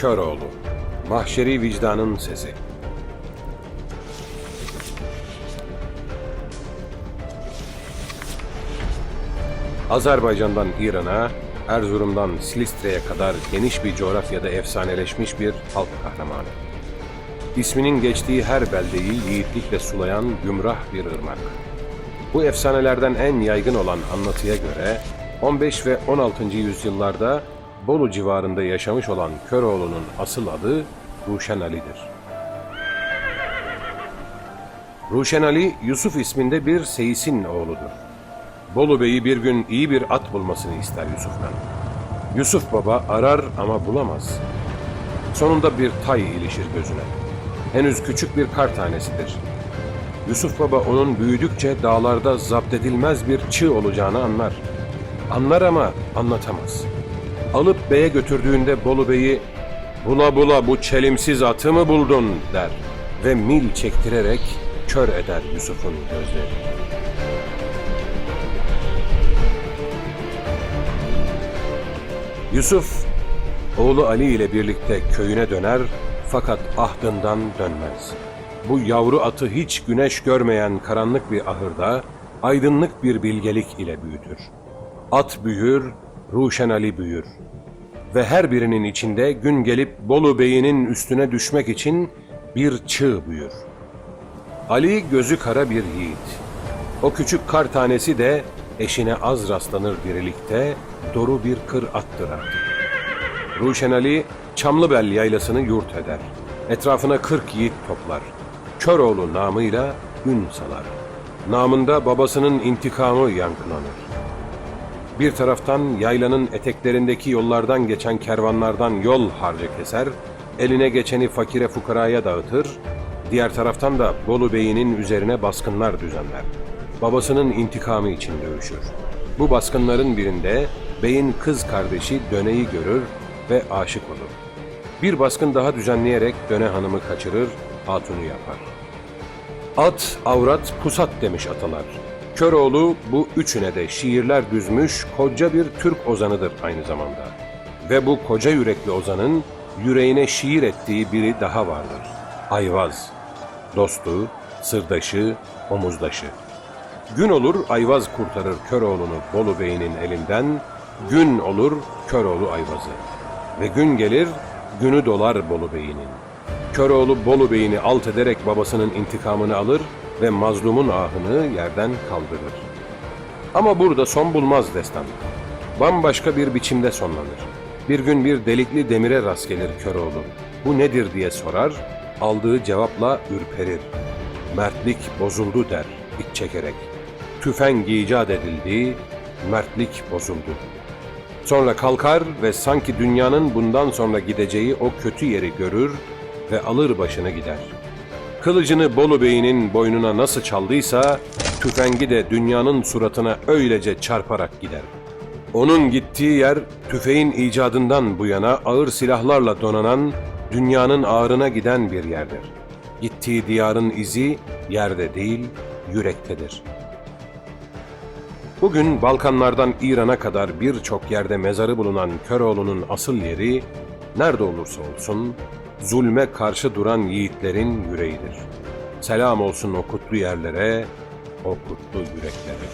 Köroğlu Mahşeri vicdanın sesi Azerbaycan'dan İran'a, Erzurum'dan Silistre'ye kadar geniş bir coğrafyada efsaneleşmiş bir halk kahramanı. İsminin geçtiği her beldeyi yiğitlikle sulayan gümrah bir ırmak. Bu efsanelerden en yaygın olan anlatıya göre 15 ve 16. yüzyıllarda Bolu civarında yaşamış olan Köroğlu'nun asıl adı Ruşen Ali'dir. Ruşen Ali, Yusuf isminde bir seyisin oğludur. Bolu Bey'i bir gün iyi bir at bulmasını ister Yusuf'tan. Yusuf baba arar ama bulamaz. Sonunda bir tay ilişir gözüne. Henüz küçük bir kar tanesidir. Yusuf baba onun büyüdükçe dağlarda zapt edilmez bir çığ olacağını anlar. Anlar ama anlatamaz. Alıp beye götürdüğünde Bolu Bey'i bula bula bu çelimsiz atı mı buldun der ve mil çektirerek kör eder Yusuf'un gözlerini. Yusuf, oğlu Ali ile birlikte köyüne döner fakat ahdından dönmez. Bu yavru atı hiç güneş görmeyen karanlık bir ahırda aydınlık bir bilgelik ile büyütür. At büyür, Ruşen Ali büyür. Ve her birinin içinde gün gelip Bolu Bey'inin üstüne düşmek için bir çığ büyür. Ali gözü kara bir yiğit. O küçük kar tanesi de eşine az rastlanır dirilikte doru bir kır attır artık. Ruşen Ali Çamlıbel yaylasını yurt eder. Etrafına kırk yiğit toplar. Köroğlu namıyla ün salar. Namında babasının intikamı yankılanır. Bir taraftan yaylanın eteklerindeki yollardan geçen kervanlardan yol harcı keser, eline geçeni fakire fukaraya dağıtır, diğer taraftan da Bolu Bey'inin üzerine baskınlar düzenler. Babasının intikamı için dövüşür. Bu baskınların birinde beyin kız kardeşi Döne'yi görür ve aşık olur. Bir baskın daha düzenleyerek Döne hanımı kaçırır, hatunu yapar. At, avrat, pusat demiş atalar. Köroğlu bu üçüne de şiirler düzmüş koca bir Türk ozanıdır aynı zamanda. Ve bu koca yürekli ozanın yüreğine şiir ettiği biri daha vardır. Ayvaz. Dostu, sırdaşı, omuzdaşı. Gün olur Ayvaz kurtarır Köroğlu'nu Bolu Bey'inin elinden, gün olur Köroğlu Ayvaz'ı. Ve gün gelir, günü dolar Bolu Bey'inin. Köroğlu Bolu Bey'ini alt ederek babasının intikamını alır ve mazlumun ahını yerden kaldırır. Ama burada son bulmaz destan. Bambaşka bir biçimde sonlanır. Bir gün bir delikli demire rast gelir Köroğlu. Bu nedir diye sorar, aldığı cevapla ürperir. Mertlik bozuldu der iç çekerek. Tüfeng icat edildi, mertlik bozuldu. Sonra kalkar ve sanki dünyanın bundan sonra gideceği o kötü yeri görür ve alır başını gider. Kılıcını Bolu Bey'inin boynuna nasıl çaldıysa, tüfengi de dünyanın suratına öylece çarparak gider. Onun gittiği yer, tüfeğin icadından bu yana ağır silahlarla donanan, dünyanın ağrına giden bir yerdir. Gittiği diyarın izi yerde değil, yürektedir.'' Bugün Balkanlardan İran'a kadar birçok yerde mezarı bulunan Köroğlu'nun asıl yeri, nerede olursa olsun, zulme karşı duran yiğitlerin yüreğidir. Selam olsun o kutlu yerlere, o kutlu yüreklere.